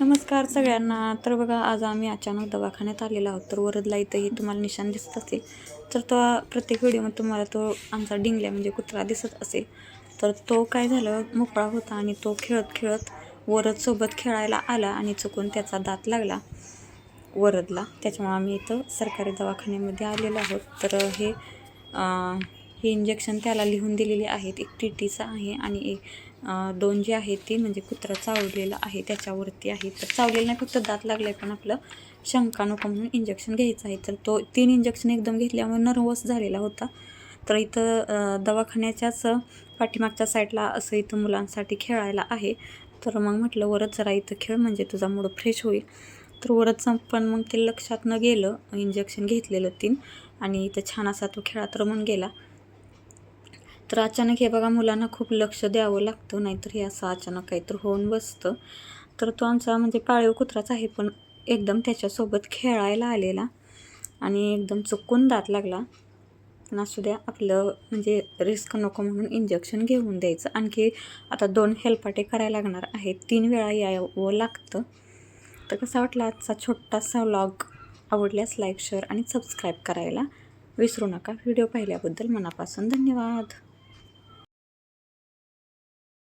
नमस्कार सगळ्यांना. तर बघा आज आम्ही अचानक दवाखान्यात आलेलो आहोत. तर वरदला इथंही तुम्हाला निशाण दिसत असेल. तर तो प्रत्येक व्हिडिओमध्ये तुम्हाला तो आमचा डिंगल्या म्हणजे कुत्रा दिसत असेल. तर तो काय झालं मोकळा होता आणि तो खेळत खेळत वरदसोबत खेळायला आला आणि चुकून त्याचा दात लागला वरदला. त्याच्यामुळे आम्ही इथं सरकारी दवाखान्यामध्ये आलेलो आहोत. तर हे हे इंजेक्शन त्याला लिहून दिलेले आहेत. एक टी टीचं आहे आणि एक दोन जे आहेत ते म्हणजे कुत्रा चावलेलं आहे त्याच्यावरती आहे. तर चावलेलं नाही फक्त दात आहे पण आपलं शंका नको म्हणून इंजेक्शन घ्यायचं आहे. तर तो तीन इंजेक्शन एकदम घेतल्यामुळे नर्वस झालेला होता. तर इथं दवाखान्याच्याच पाठीमागच्या साईडला असं इथं मुलांसाठी खेळायला आहे. तर मग म्हटलं वरच जरा इथं खेळ म्हणजे तुझा मूड फ्रेश होईल. तर वरच पण मग ते लक्षात न गेलं इंजेक्शन घेतलेलं तीन. आणि इथं छान असा तो खेळात रमून गेला. तर अचानक हे बघा मुलांना खूप लक्ष द्यावं लागतं नाहीतर हे असं अचानक काहीतरी होऊन बसतं. तर तो आमचा म्हणजे पाळीव कुत्राच आहे पण एकदम त्याच्यासोबत खेळायला आलेला आणि एकदम चुकून दात लागला. पण असू द्या आपलं म्हणजे रिस्क नको म्हणून इंजेक्शन घेऊन द्यायचं. आणखी आता दोन हेलपाटे करायला लागणार आहेत तीन वेळा यावं लागतं. तर कसा वाटला आजचा छोटासा व्लॉग आवडल्यास लाईक शेअर आणि सबस्क्राईब करायला विसरू नका. व्हिडिओ पाहिल्याबद्दल मनापासून धन्यवाद.